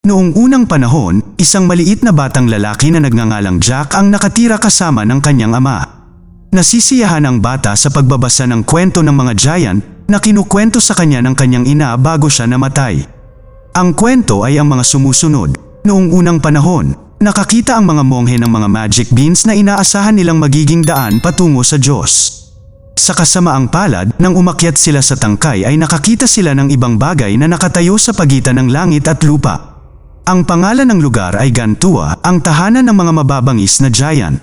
Noong unang panahon, isang maliit na batang lalaki na nagngangalang Jack ang nakatira kasama ng kanyang ama. Nasisiyahan ang bata sa pagbabasa ng kwento ng mga giant na kinukwento sa kanya ng kanyang ina bago siya namatay. Ang kwento ay ang mga sumusunod. Noong unang panahon, nakakita ang mga monghe ng mga magic beans na inaasahan nilang magiging daan patungo sa Diyos. Sa kasamaang palad, nang umakyat sila sa tangkay ay nakakita sila ng ibang bagay na nakatayo sa pagitan ng langit at lupa. Ang pangalan ng lugar ay Gantua, ang tahanan ng mga mababangis na giant.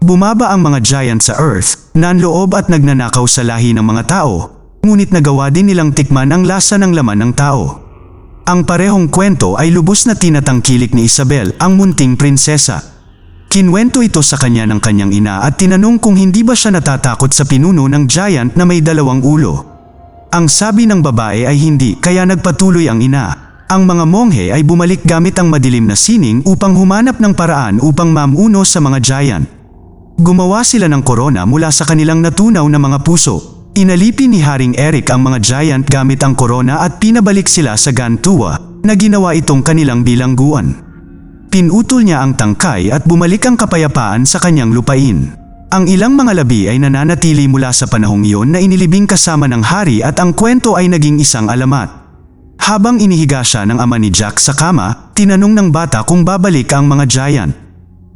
Bumaba ang mga giant sa Earth, nanloob at nagnanakaw sa lahi ng mga tao, ngunit nagawa din nilang tikman ang lasa ng laman ng tao. Ang parehong kwento ay lubos na tinatangkilik ni Isabel, ang munting prinsesa. Kinwento ito sa kanya ng kanyang ina at tinanong kung hindi ba siya natatakot sa pinuno ng giant na may dalawang ulo. Ang sabi ng babae ay hindi kaya nagpatuloy ang ina. Ang mga monghe ay bumalik gamit ang madilim na sining upang humanap ng paraan upang mamuno sa mga giant. Gumawa sila ng korona mula sa kanilang natunaw na mga puso. Inalipin ni Haring Eric ang mga giant gamit ang korona at pinabalik sila sa Gantua na ginawa itong kanilang bilangguan. Pinutol niya ang tangkay at bumalik ang kapayapaan sa kanyang lupain. Ang ilang mga labi ay nananatili mula sa panahong iyon na inilibing kasama ng hari at ang kwento ay naging isang alamat. Habang inihiga siya ng ama ni Jack sa kama, tinanong ng bata kung babalik ang mga giant.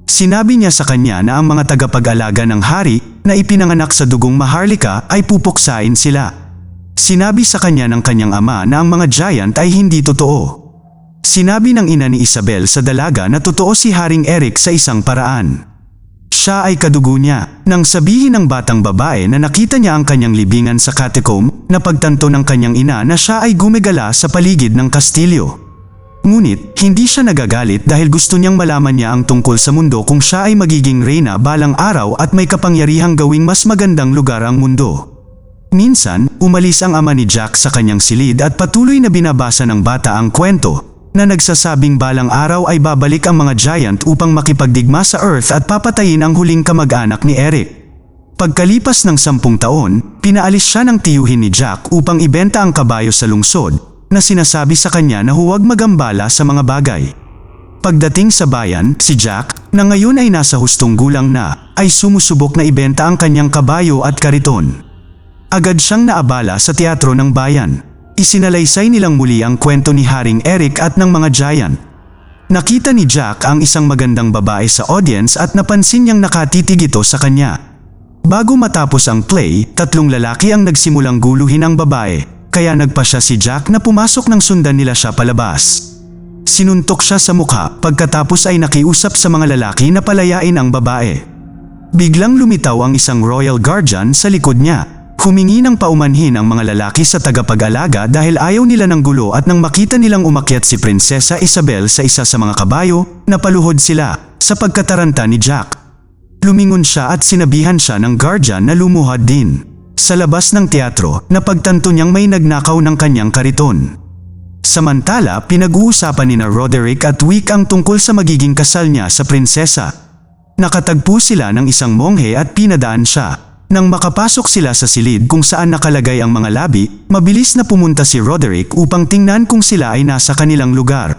Sinabi niya sa kanya na ang mga tagapag-alaga ng hari na ipinanganak sa dugong maharlika ay pupuksain sila. Sinabi sa kanya ng kanyang ama na ang mga giant ay hindi totoo. Sinabi ng ina ni Isabel sa dalaga na totoo si Haring Eric sa isang paraan. Siya ay kadugo niya. Nang sabihin ng batang babae na nakita niya ang kanyang libingan sa catacomb, na pagtanto ng kanyang ina na siya ay gumigala sa paligid ng kastilyo. Ngunit, hindi siya nagagalit dahil gusto niyang malaman niya ang tungkol sa mundo kung siya ay magiging reyna balang araw at may kapangyarihang gawing mas magandang lugar ang mundo. Minsan, umalis ang ama ni Jack sa kanyang silid at patuloy na binabasa ng bata ang kwento na nagsasabing balang araw ay babalik ang mga giant upang makipagdigma sa Earth at papatayin ang huling kamag-anak ni Eric. Pagkalipas ng sampung taon, pinaalis siya ng tiyuhin ni Jack upang ibenta ang kabayo sa lungsod na sinasabi sa kanya na huwag magambala sa mga bagay. Pagdating sa bayan, si Jack, na ngayon ay nasa hustong gulang na, ay sumusubok na ibenta ang kanyang kabayo at kariton. Agad siyang naabala sa teatro ng bayan. Isinalaysay nilang muli ang kwento ni Haring Eric at ng mga giant. Nakita ni Jack ang isang magandang babae sa audience at napansin niyang nakatitig ito sa kanya. Bago matapos ang play, tatlong lalaki ang nagsimulang guluhin ang babae, kaya nagpa siya si Jack na pumasok ng sundan nila siya palabas. Sinuntok siya sa mukha pagkatapos ay nakiusap sa mga lalaki na palayain ang babae. Biglang lumitaw ang isang royal guardian sa likod niya. Humingi ng paumanhin ang mga lalaki sa tagapag-alaga dahil ayaw nila ng gulo at nang makita nilang umakyat si Prinsesa Isabel sa isa sa mga kabayo, napaluhod sila sa pagkataranta ni Jack. Lumingon siya at sinabihan siya ng guardian na lumuhad din. Sa labas ng teatro, napagtanto niyang may nagnakaw ng kanyang kariton. Samantala, pinag-uusapan ni na Roderick at Wick ang tungkol sa magiging kasal niya sa prinsesa. Nakatagpo sila ng isang monghe at pinadaan siya. Nang makapasok sila sa silid kung saan nakalagay ang mga labi, mabilis na pumunta si Roderick upang tingnan kung sila ay nasa kanilang lugar.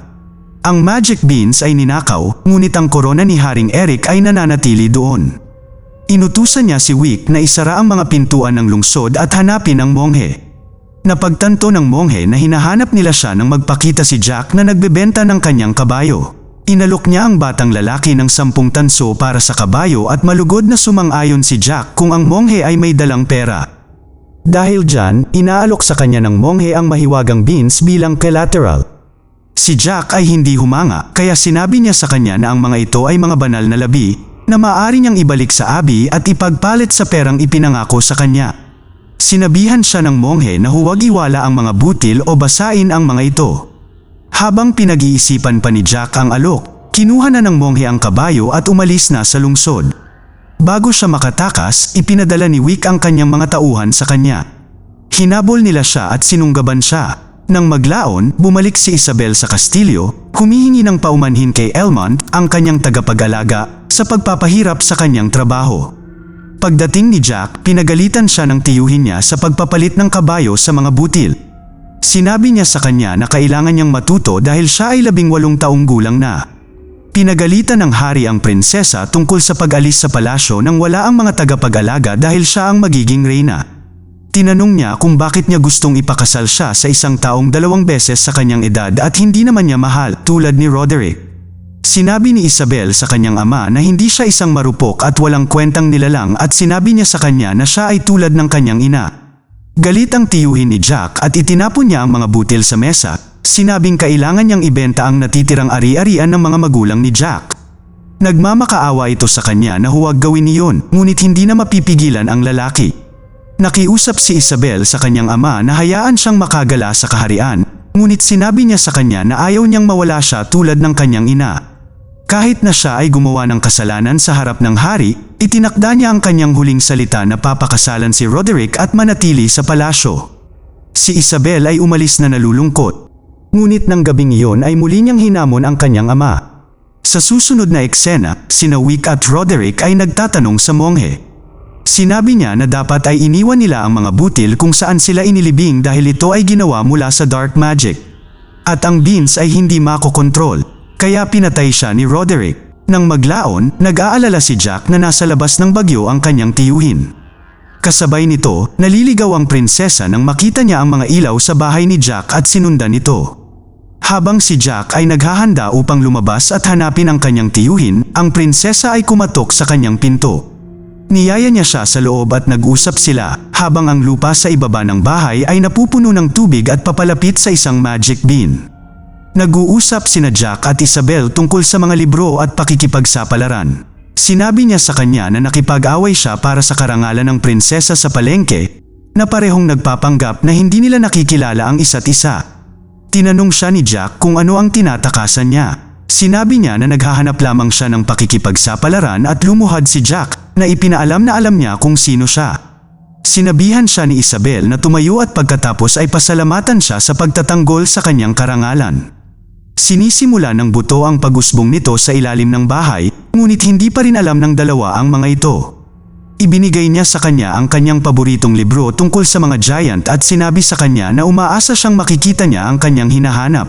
Ang magic beans ay ninakaw, ngunit ang korona ni Haring Eric ay nananatili doon. Inutusan niya si Wick na isara ang mga pintuan ng lungsod at hanapin ang monghe. Napagtanto ng monghe na hinahanap nila siya nang magpakita si Jack na nagbebenta ng kanyang kabayo. Inalok niya ang batang lalaki ng sampung tanso para sa kabayo at malugod na sumang-ayon si Jack kung ang monghe ay may dalang pera. Dahil dyan, inaalok sa kanya ng monghe ang mahiwagang beans bilang collateral. Si Jack ay hindi humanga kaya sinabi niya sa kanya na ang mga ito ay mga banal na labi na maaari niyang ibalik sa abi at ipagpalit sa perang ipinangako sa kanya. Sinabihan siya ng monghe na huwag iwala ang mga butil o basain ang mga ito. Habang pinag-iisipan pa ni Jack ang alok, kinuha na ng monghe ang kabayo at umalis na sa lungsod. Bago siya makatakas, ipinadala ni Wick ang kanyang mga tauhan sa kanya. Hinabol nila siya at sinunggaban siya. Nang maglaon, bumalik si Isabel sa kastilyo, humihingi ng paumanhin kay Elmont, ang kanyang tagapag-alaga, sa pagpapahirap sa kanyang trabaho. Pagdating ni Jack, pinagalitan siya ng tiyuhin niya sa pagpapalit ng kabayo sa mga butil. Sinabi niya sa kanya na kailangan niyang matuto dahil siya ay labing walong taong gulang na. Pinagalitan ng hari ang prinsesa tungkol sa pag-alis sa palasyo nang wala ang mga tagapag-alaga dahil siya ang magiging reyna. Tinanong niya kung bakit niya gustong ipakasal siya sa isang taong dalawang beses sa kanyang edad at hindi naman niya mahal tulad ni Roderick. Sinabi ni Isabel sa kanyang ama na hindi siya isang marupok at walang kwentang nilalang at sinabi niya sa kanya na siya ay tulad ng kanyang ina. Galit ang tiyuhin ni Jack at itinapon niya ang mga butil sa mesa, sinabing kailangan niyang ibenta ang natitirang ari-arian ng mga magulang ni Jack. Nagmamakaawa ito sa kanya na huwag gawin iyon, ngunit hindi na mapipigilan ang lalaki. Nakiusap si Isabel sa kanyang ama na hayaan siyang makagala sa kaharian, ngunit sinabi niya sa kanya na ayaw niyang mawala siya tulad ng kanyang ina. Kahit na siya ay gumawa ng kasalanan sa harap ng hari, itinakda niya ang kanyang huling salita na papakasalan si Roderick at manatili sa palasyo. Si Isabel ay umalis na nalulungkot. Ngunit ng gabing iyon ay muli niyang hinamon ang kanyang ama. Sa susunod na eksena, sina Wick at Roderick ay nagtatanong sa monghe. Sinabi niya na dapat ay iniwan nila ang mga butil kung saan sila inilibing dahil ito ay ginawa mula sa dark magic. At ang beans ay hindi makokontrol, kaya pinatay siya ni Roderick. Nang maglaon, nag-aalala si Jack na nasa labas ng bagyo ang kanyang tiyuhin. Kasabay nito, naliligaw ang prinsesa nang makita niya ang mga ilaw sa bahay ni Jack at sinundan ito. Habang si Jack ay naghahanda upang lumabas at hanapin ang kanyang tiyuhin, ang prinsesa ay kumatok sa kanyang pinto. Niyaya niya siya sa loob at nag-usap sila, habang ang lupa sa ibaba ng bahay ay napupuno ng tubig at papalapit sa isang magic bean. Nag-uusap sina Jack at Isabel tungkol sa mga libro at pakikipagsapalaran. Sinabi niya sa kanya na nakipag-away siya para sa karangalan ng prinsesa sa palengke, na parehong nagpapanggap na hindi nila nakikilala ang isa't isa. Tinanong siya ni Jack kung ano ang tinatakasan niya. Sinabi niya na naghahanap lamang siya ng pakikipagsapalaran at lumuhad si Jack na ipinaalam na alam niya kung sino siya. Sinabihan siya ni Isabel na tumayo at pagkatapos ay pasalamatan siya sa pagtatanggol sa kanyang karangalan. Sinisimula ng buto ang pagusbong nito sa ilalim ng bahay, ngunit hindi pa rin alam ng dalawa ang mga ito. Ibinigay niya sa kanya ang kanyang paboritong libro tungkol sa mga giant at sinabi sa kanya na umaasa siyang makikita niya ang kanyang hinahanap.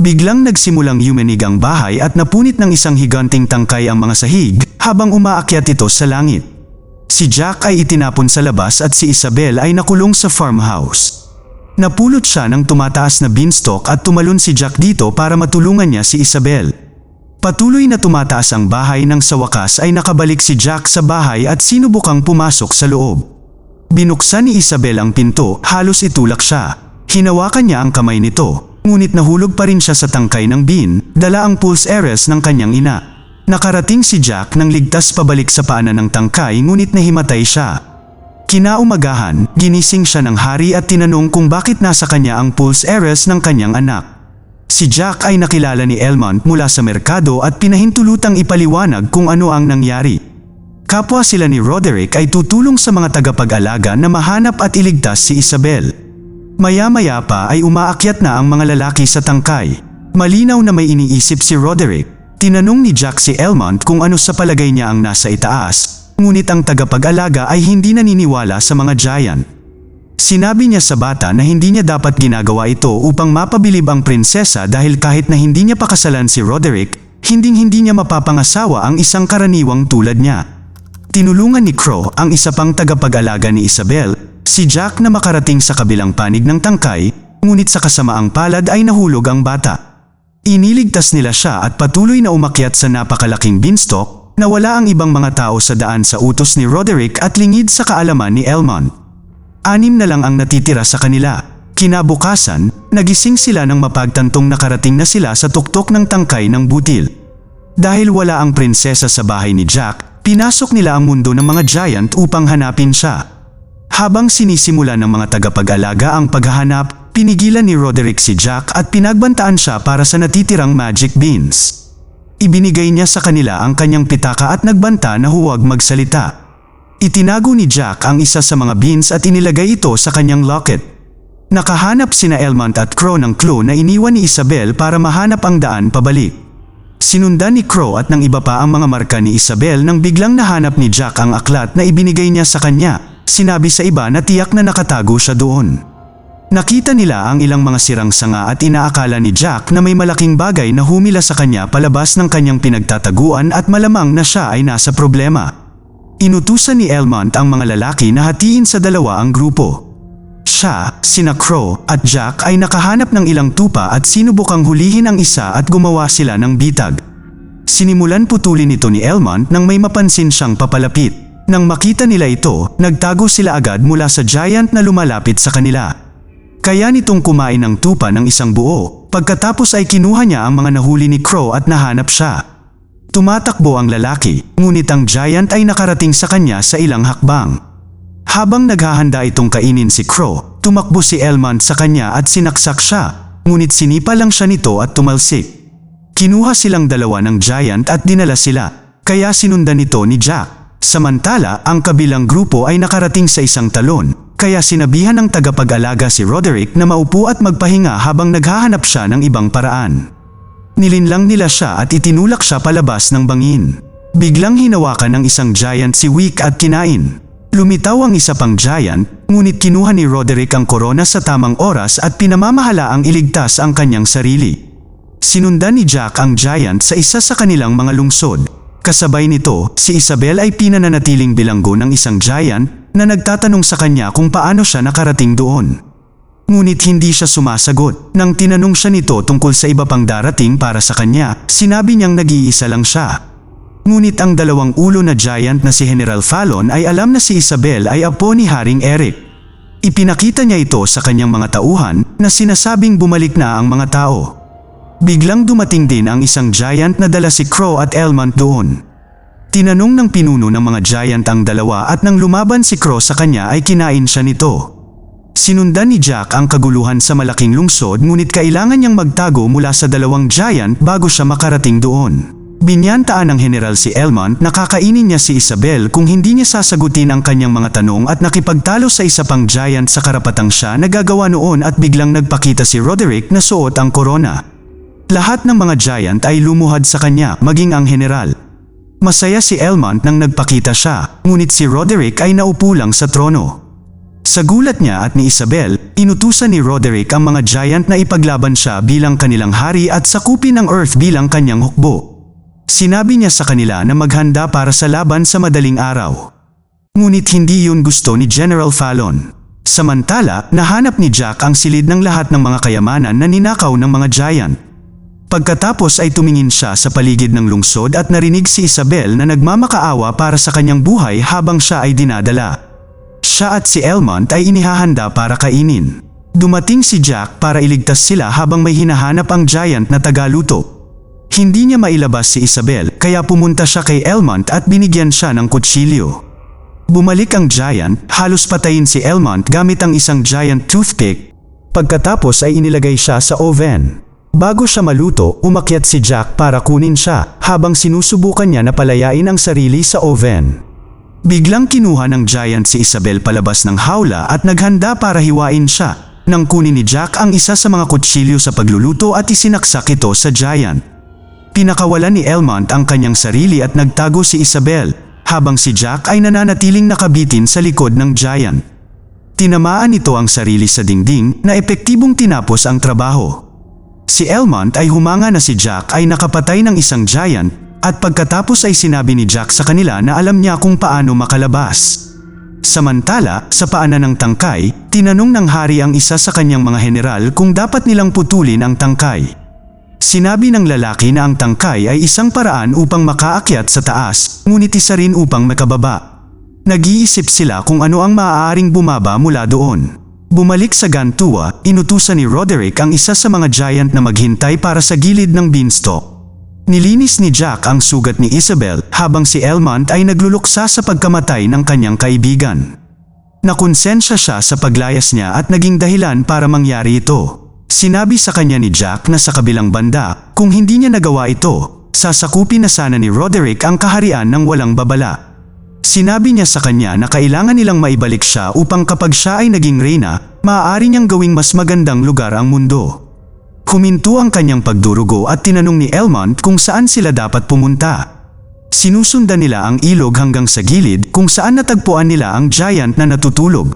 Biglang nagsimulang yumenig ang bahay at napunit ng isang higanting tangkay ang mga sahig habang umaakyat ito sa langit. Si Jack ay itinapon sa labas at si Isabel ay nakulong sa farmhouse. Napulot siya ng tumataas na beanstalk at tumalon si Jack dito para matulungan niya si Isabel. Patuloy na tumataas ang bahay nang sa wakas ay nakabalik si Jack sa bahay at sinubukang pumasok sa loob. Binuksan ni Isabel ang pinto, halos itulak siya. Hinawakan niya ang kamay nito, ngunit nahulog pa rin siya sa tangkay ng bean, dala ang pulse eres ng kanyang ina. Nakarating si Jack nang ligtas pabalik sa paanan ng tangkay ngunit nahimatay siya. Kinaumagahan, ginising siya ng hari at tinanong kung bakit nasa kanya ang pulse eres ng kanyang anak. Si Jack ay nakilala ni Elmont mula sa merkado at pinahintulutang ipaliwanag kung ano ang nangyari. Kapwa sila ni Roderick ay tutulong sa mga tagapag-alaga na mahanap at iligtas si Isabel. Maya-maya pa ay umaakyat na ang mga lalaki sa tangkay. Malinaw na may iniisip si Roderick. Tinanong ni Jack si Elmont kung ano sa palagay niya ang nasa itaas, ngunit ang tagapag-alaga ay hindi naniniwala sa mga giant. Sinabi niya sa bata na hindi niya dapat ginagawa ito upang mapabilib ang prinsesa dahil kahit na hindi niya pakasalan si Roderick, hinding-hindi niya mapapangasawa ang isang karaniwang tulad niya. Tinulungan ni Crow ang isa pang tagapag-alaga ni Isabel, si Jack na makarating sa kabilang panig ng tangkay, ngunit sa kasamaang palad ay nahulog ang bata. Iniligtas nila siya at patuloy na umakyat sa napakalaking beanstalk na wala ang ibang mga tao sa daan sa utos ni Roderick at lingid sa kaalaman ni Elmont. Anim na lang ang natitira sa kanila. Kinabukasan, nagising sila ng mapagtantong nakarating na sila sa tuktok ng tangkay ng butil. Dahil wala ang prinsesa sa bahay ni Jack, pinasok nila ang mundo ng mga giant upang hanapin siya. Habang sinisimula ng mga tagapag-alaga ang paghahanap, pinigilan ni Roderick si Jack at pinagbantaan siya para sa natitirang magic beans. Ibinigay niya sa kanila ang kanyang pitaka at nagbanta na huwag magsalita. Itinago ni Jack ang isa sa mga beans at inilagay ito sa kanyang locket. Nakahanap sina Elmont at Crow ng clue na iniwan ni Isabel para mahanap ang daan pabalik. Sinundan ni Crow at ng iba pa ang mga marka ni Isabel nang biglang nahanap ni Jack ang aklat na ibinigay niya sa kanya. Sinabi sa iba na tiyak na nakatago siya doon. Nakita nila ang ilang mga sirang sanga at inaakala ni Jack na may malaking bagay na humila sa kanya palabas ng kanyang pinagtataguan at malamang na siya ay nasa problema. Inutusan ni Elmont ang mga lalaki na hatiin sa dalawa ang grupo. Siya, sina Crow at Jack ay nakahanap ng ilang tupa at sinubukang hulihin ang isa at gumawa sila ng bitag. Sinimulan putulin ito ni Elmont nang may mapansin siyang papalapit. Nang makita nila ito, nagtago sila agad mula sa giant na lumalapit sa kanila. Kaya nitong kumain ng tupa ng isang buo, pagkatapos ay kinuha niya ang mga nahuli ni Crow at nahanap siya. Tumatakbo ang lalaki, ngunit ang giant ay nakarating sa kanya sa ilang hakbang. Habang naghahanda itong kainin si Crow, tumakbo si Elmont sa kanya at sinaksak siya, ngunit sinipa lang siya nito at tumalsik. Kinuha silang dalawa ng giant at dinala sila, kaya sinundan ito ni Jack. Samantala, ang kabilang grupo ay nakarating sa isang talon, kaya sinabihan ng tagapag-alaga si Roderick na maupo at magpahinga habang naghahanap siya ng ibang paraan. Nilinlang nila siya at itinulak siya palabas ng bangin. Biglang hinawakan ng isang giant si Wick at kinain. Lumitaw ang isa pang giant, ngunit kinuha ni Roderick ang korona sa tamang oras at pinamamahala ang iligtas ang kanyang sarili. Sinundan ni Jack ang giant sa isa sa kanilang mga lungsod. Kasabay nito, si Isabel ay pinananatiling bilanggo ng isang giant na nagtatanong sa kanya kung paano siya nakarating doon. Ngunit hindi siya sumasagot. Nang tinanong siya nito tungkol sa iba pang darating para sa kanya, sinabi niyang nag-iisa lang siya. Ngunit ang dalawang ulo na giant na si General Fallon ay alam na si Isabel ay apo ni Haring Eric. Ipinakita niya ito sa kanyang mga tauhan na sinasabing bumalik na ang mga tao. Biglang dumating din ang isang giant na dala si Crow at Elmont doon. Tinanong ng pinuno ng mga giant ang dalawa at nang lumaban si Crow sa kanya ay kinain siya nito. Sinundan ni Jack ang kaguluhan sa malaking lungsod ngunit kailangan niyang magtago mula sa dalawang giant bago siya makarating doon. Binyantaan ng general si Elmont na kakainin niya si Isabel kung hindi niya sasagutin ang kanyang mga tanong at nakipagtalo sa isa pang giant sa karapatang siya na gagawa noon at biglang nagpakita si Roderick na suot ang korona. Lahat ng mga giant ay lumuhad sa kanya maging ang general. Masaya si Elmont nang nagpakita siya, ngunit si Roderick ay naupo lang sa trono. Sa gulat niya at ni Isabel, inutusan ni Roderick ang mga giant na ipaglaban siya bilang kanilang hari at sakupin ang Earth bilang kanyang hukbo. Sinabi niya sa kanila na maghanda para sa laban sa madaling araw. Ngunit hindi yun gusto ni General Fallon. Samantala, nahanap ni Jack ang silid ng lahat ng mga kayamanan na ninakaw ng mga giant. Pagkatapos ay tumingin siya sa paligid ng lungsod at narinig si Isabel na nagmamakaawa para sa kanyang buhay habang siya ay dinadala. Siya at si Elmont ay inihahanda para kainin. Dumating si Jack para iligtas sila habang may hinahanap ang giant na tagaluto. Hindi niya mailabas si Isabel kaya pumunta siya kay Elmont at binigyan siya ng kutsilyo. Bumalik ang giant, halos patayin si Elmont gamit ang isang giant toothpick. Pagkatapos ay inilagay siya sa oven. Bago siya maluto, umakyat si Jack para kunin siya habang sinusubukan niya na palayain ang sarili sa oven. Biglang kinuha ng giant si Isabel palabas ng hawla at naghanda para hiwain siya. Nang kunin ni Jack ang isa sa mga kutsilyo sa pagluluto at isinaksak ito sa giant. Pinakawalan ni Elmont ang kanyang sarili at nagtago si Isabel, habang si Jack ay nananatiling nakabitin sa likod ng giant. Tinamaan nito ang sarili sa dingding na epektibong tinapos ang trabaho. Si Elmont ay humanga na si Jack ay nakapatay ng isang giant at pagkatapos ay sinabi ni Jack sa kanila na alam niya kung paano makalabas. Samantala, sa paanan ng tangkay, tinanong ng hari ang isa sa kanyang mga general kung dapat nilang putulin ang tangkay. Sinabi ng lalaki na ang tangkay ay isang paraan upang makaakyat sa taas, ngunit isa rin upang makababa. Nag-iisip sila kung ano ang maaaring bumaba mula doon. Bumalik sa Gantua, inutusan ni Roderick ang isa sa mga giant na maghintay para sa gilid ng beanstalk. Nilinis ni Jack ang sugat ni Isabel habang si Elmont ay nagluluksa sa pagkamatay ng kanyang kaibigan. Nakonsensya siya sa paglayas niya at naging dahilan para mangyari ito. Sinabi sa kanya ni Jack na sa kabilang banda, kung hindi niya nagawa ito, sasakupin na sana ni Roderick ang kaharian ng walang babala. Sinabi niya sa kanya na kailangan nilang maibalik siya upang kapag siya ay naging reyna, maaari niyang gawing mas magandang lugar ang mundo. Huminto ang kanyang pagdurugo at tinanong ni Elmont kung saan sila dapat pumunta. Sinusundan nila ang ilog hanggang sa gilid kung saan natagpuan nila ang giant na natutulog.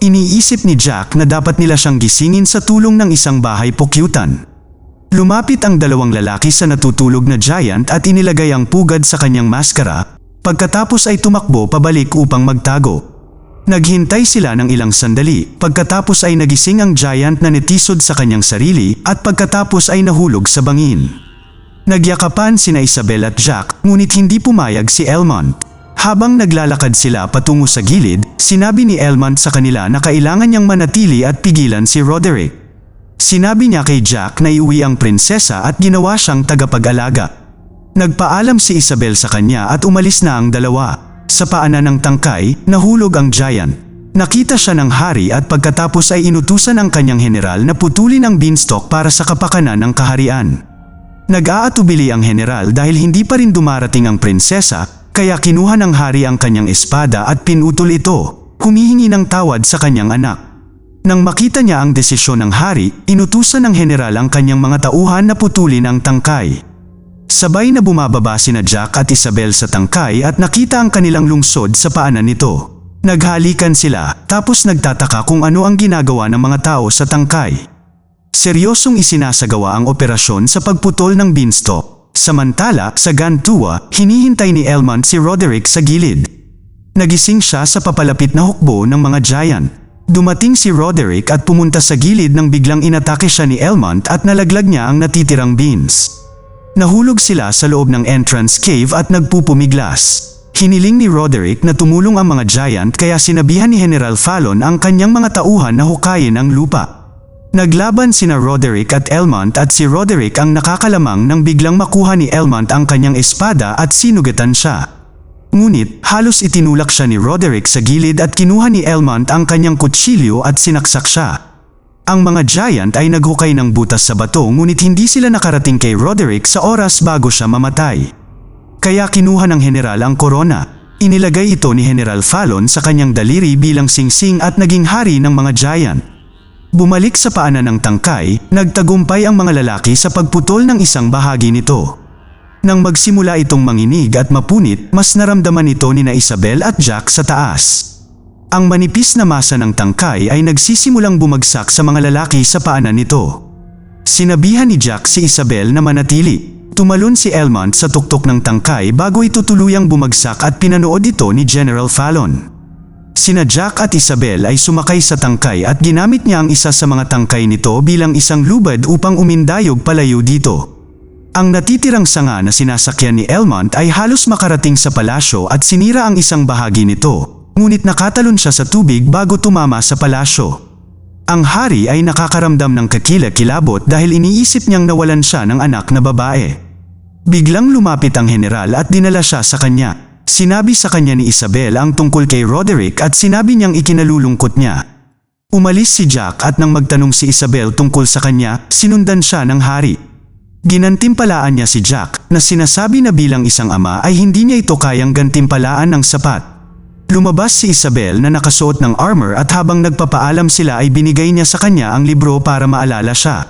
Iniisip ni Jack na dapat nila siyang gisingin sa tulong ng isang bahay pukyutan. Lumapit ang dalawang lalaki sa natutulog na giant at inilagay ang pugad sa kanyang maskara, pagkatapos ay tumakbo pabalik upang magtago. Naghintay sila ng ilang sandali, pagkatapos ay nagising ang giant na netisod sa kanyang sarili at pagkatapos ay nahulog sa bangin. Nagyakapan sina Isabel at Jack ngunit hindi pumayag si Elmont. Habang naglalakad sila patungo sa gilid, sinabi ni Elmont sa kanila na kailangan niyang manatili at pigilan si Roderick. Sinabi niya kay Jack na iuwi ang prinsesa at ginawa siyang tagapag-alaga. Nagpaalam si Isabel sa kanya at umalis na ang dalawa. Sa paanan ng tangkay, nahulog ang giant. Nakita siya ng hari at pagkatapos ay inutusan ang kanyang general na putulin ang beanstalk para sa kapakanan ng kaharian. Nag-aatubili ang general dahil hindi pa rin dumarating ang prinsesa, kaya kinuha ng hari ang kanyang espada at pinutol ito, humihingi ng tawad sa kanyang anak. Nang makita niya ang desisyon ng hari, inutusan ng general ang kanyang mga tauhan na putulin ang tangkay. Sabay na bumababa sina Jack at Isabel sa tangkay at nakita ang kanilang lungsod sa paanan nito. Naghalikan sila tapos nagtataka kung ano ang ginagawa ng mga tao sa tangkay. Seryosong isinasagawa ang operasyon sa pagputol ng beanstalk. Samantala, sa Gantua, hinihintay ni Elmont si Roderick sa gilid. Nagising siya sa papalapit na hukbo ng mga giant. Dumating si Roderick at pumunta sa gilid nang biglang inatake siya ni Elmont at nalaglag niya ang natitirang beans. Nahulog sila sa loob ng entrance cave at nagpupumiglas. Hiniling ni Roderick na tumulong ang mga giant kaya sinabihan ni General Fallon ang kanyang mga tauhan na hukayin ang lupa. Naglaban sina Roderick at Elmont at si Roderick ang nakakalamang nang biglang makuha ni Elmont ang kanyang espada at sinugatan siya. Ngunit halos itinulak siya ni Roderick sa gilid at kinuha ni Elmont ang kanyang kutsilyo at sinaksak siya. Ang mga giant ay naghukay ng butas sa bato ngunit hindi sila nakarating kay Roderick sa oras bago siya mamatay. Kaya kinuha ng general ang korona. Inilagay ito ni General Fallon sa kanyang daliri bilang singsing at naging hari ng mga giant. Bumalik sa paanan ng tangkay, nagtagumpay ang mga lalaki sa pagputol ng isang bahagi nito. Nang magsimula itong manginig at mapunit, mas naramdaman ito ni na Isabel at Jack sa taas. Ang manipis na masa ng tangkay ay nagsisimulang bumagsak sa mga lalaki sa paanan nito. Sinabihan ni Jack si Isabel na manatili. Tumalon si Elmont sa tuktok ng tangkay bago ito tuluyang bumagsak at pinanood ito ni General Fallon. Sina Jack at Isabel ay sumakay sa tangkay at ginamit niya ang isa sa mga tangkay nito bilang isang lubad upang umindayog palayo dito. Ang natitirang sanga na sinasakyan ni Elmont ay halos makarating sa palasyo at sinira ang isang bahagi nito, ngunit nakatalon siya sa tubig bago tumama sa palasyo. Ang hari ay nakakaramdam ng kakila-kilabot dahil iniisip niyang nawalan siya ng anak na babae. Biglang lumapit ang general at dinala siya sa kanya. Sinabi sa kanya ni Isabel ang tungkol kay Roderick at sinabi niyang ikinalulungkot niya. Umalis si Jack at nang magtanong si Isabel tungkol sa kanya, sinundan siya ng hari. Ginantimpalaan niya si Jack na sinasabi na bilang isang ama ay hindi niya ito kayang gantimpalaan ng sapat. Lumabas si Isabel na nakasuot ng armor at habang nagpapaalam sila ay binigay niya sa kanya ang libro para maalala siya.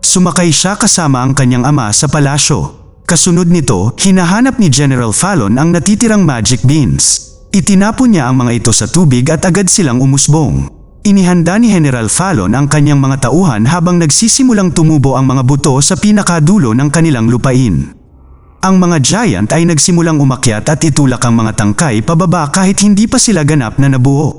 Sumakay siya kasama ang kanyang ama sa palasyo. Kasunod nito, hinahanap ni General Fallon ang natitirang magic beans. Itinapon niya ang mga ito sa tubig at agad silang umusbong. Inihanda ni General Fallon ang kanyang mga tauhan habang nagsisimulang tumubo ang mga buto sa pinakadulo ng kanilang lupain. Ang mga giant ay nagsimulang umakyat at itulak ang mga tangkay pababa kahit hindi pa sila ganap na nabuo.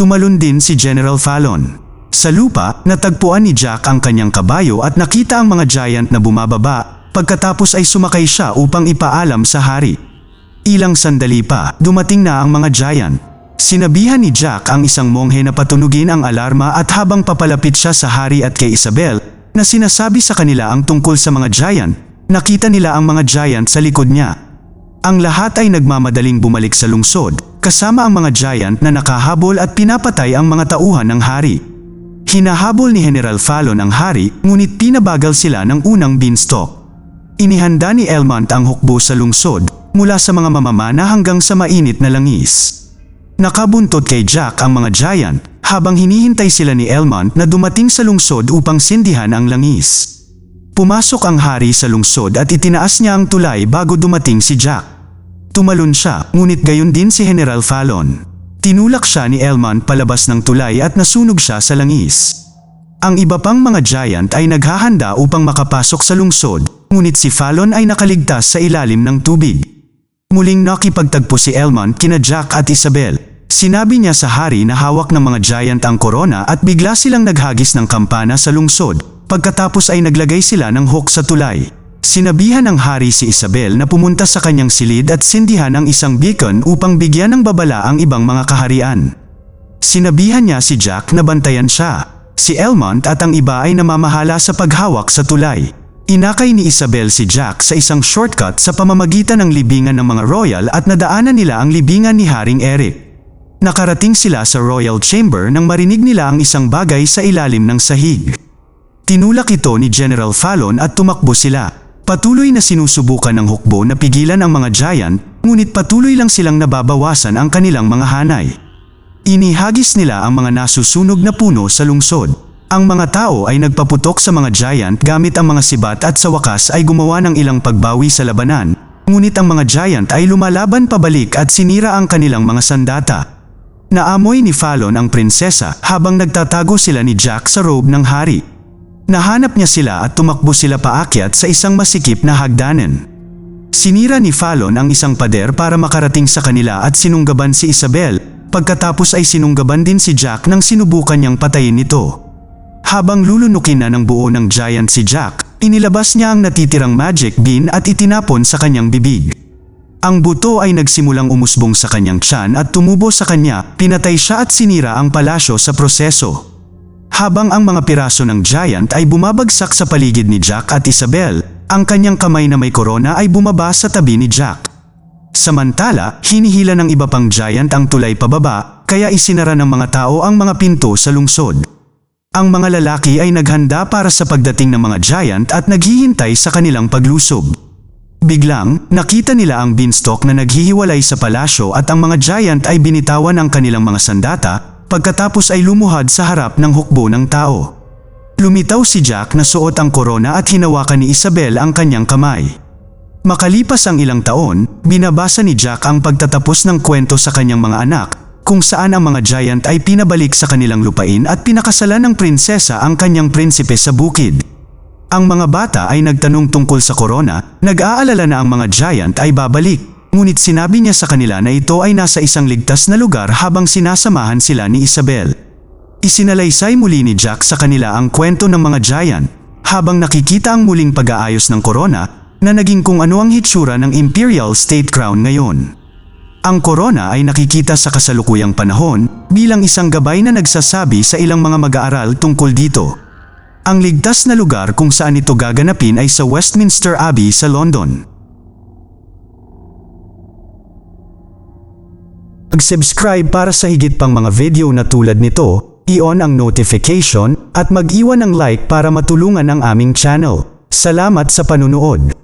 Tumalon din si General Fallon. Sa lupa, natagpuan ni Jack ang kanyang kabayo at nakita ang mga giant na bumababa Pagkatapos ay sumakay siya upang ipaalam sa hari. Ilang sandali pa, dumating na ang mga giant. Sinabihan ni Jack ang isang monghe na patunugin ang alarma at habang papalapit siya sa hari at kay Isabel, na sinasabi sa kanila ang tungkol sa mga giant, nakita nila ang mga giant sa likod niya. Ang lahat ay nagmamadaling bumalik sa lungsod, kasama ang mga giant na nakahabol at pinapatay ang mga tauhan ng hari. Hinahabol ni General Fallon ang hari, ngunit pinabagal sila ng unang beanstalk. Inihanda ni Elmont ang hukbo sa lungsod mula sa mga mamamana hanggang sa mainit na langis. Nakabuntot kay Jack ang mga giant habang hinihintay sila ni Elmont na dumating sa lungsod upang sindihan ang langis. Pumasok ang hari sa lungsod at itinaas niya ang tulay bago dumating si Jack. Tumalon siya, ngunit gayon din si General Fallon. Tinulak siya ni Elmont palabas ng tulay at nasunog siya sa langis. Ang iba pang mga giant ay naghahanda upang makapasok sa lungsod, ngunit si Fallon ay nakaligtas sa ilalim ng tubig. Muling nakipagtagpo si Elmont kina Jack at Isabel. Sinabi niya sa hari na hawak ng mga giant ang korona at bigla silang naghagis ng kampana sa lungsod. Pagkatapos ay naglagay sila ng hook sa tulay. Sinabihan ng hari si Isabel na pumunta sa kanyang silid at sindihan ang isang beacon upang bigyan ng babala ang ibang mga kaharian. Sinabihan niya si Jack na bantayan siya. Si Elmont at ang iba ay namamahala sa paghawak sa tulay. Inakay ni Isabel si Jack sa isang shortcut sa pamamagitan ng libingan ng mga royal at nadaanan nila ang libingan ni Haring Eric. Nakarating sila sa royal chamber nang marinig nila ang isang bagay sa ilalim ng sahig. Tinulak ito ni General Fallon at tumakbo sila. Patuloy na sinusubukan ng hukbo na pigilan ang mga giant, ngunit patuloy lang silang nababawasan ang kanilang mga hanay. Inihagis nila ang mga nasusunog na puno sa lungsod. Ang mga tao ay nagpaputok sa mga giant gamit ang mga sibat at sa wakas ay gumawa ng ilang pagbawi sa labanan, ngunit ang mga giant ay lumalaban pabalik at sinira ang kanilang mga sandata. Naamoy ni Fallon ang prinsesa habang nagtatago sila ni Jack sa robe ng hari. Nahanap niya sila at tumakbo sila paakyat sa isang masikip na hagdanan. Sinira ni Fallon ang isang pader para makarating sa kanila at sinunggaban si Isabel, pagkatapos ay sinunggaban din si Jack nang sinubukan niyang patayin ito. Habang lulunukin na ng buo ng giant si Jack, inilabas niya ang natitirang magic bean at itinapon sa kanyang bibig. Ang buto ay nagsimulang umusbong sa kanyang tiyan at tumubo sa kanya, pinatay siya at sinira ang palasyo sa proseso. Habang ang mga piraso ng giant ay bumabagsak sa paligid ni Jack at Isabel, ang kanyang kamay na may korona ay bumaba sa tabi ni Jack. Samantala, hinihila ng iba pang giant ang tulay pababa, kaya isinara ng mga tao ang mga pinto sa lungsod. Ang mga lalaki ay naghanda para sa pagdating ng mga giant at naghihintay sa kanilang paglusob. Biglang, nakita nila ang beanstalk na naghihiwalay sa palasyo at ang mga giant ay binitawan ang kanilang mga sandata, pagkatapos ay lumuhad sa harap ng hukbo ng tao. Lumitaw si Jack na suot ang korona at hinawakan ni Isabel ang kanyang kamay. Makalipas ang ilang taon, binabasa ni Jack ang pagtatapos ng kwento sa kanyang mga anak, kung saan ang mga giant ay pinabalik sa kanilang lupain at pinakasalan ng prinsesa ang kanyang prinsipe sa bukid. Ang mga bata ay nagtanong tungkol sa korona, nag-aalala na ang mga giant ay babalik, ngunit sinabi niya sa kanila na ito ay nasa isang ligtas na lugar habang sinasamahan sila ni Isabel. Isinalaysay muli ni Jack sa kanila ang kwento ng mga giant, habang nakikita ang muling pag-aayos ng korona na naging kung ano ang hitsura ng Imperial State Crown ngayon. Ang korona ay nakikita sa kasalukuyang panahon bilang isang gabay na nagsasabi sa ilang mga mag-aaral tungkol dito. Ang ligtas na lugar kung saan ito gaganapin ay sa Westminster Abbey sa London. Mag-subscribe para sa higit pang mga video na tulad nito, i-on ang notification at mag-iwan ng like para matulungan ang aming channel. Salamat sa panunood.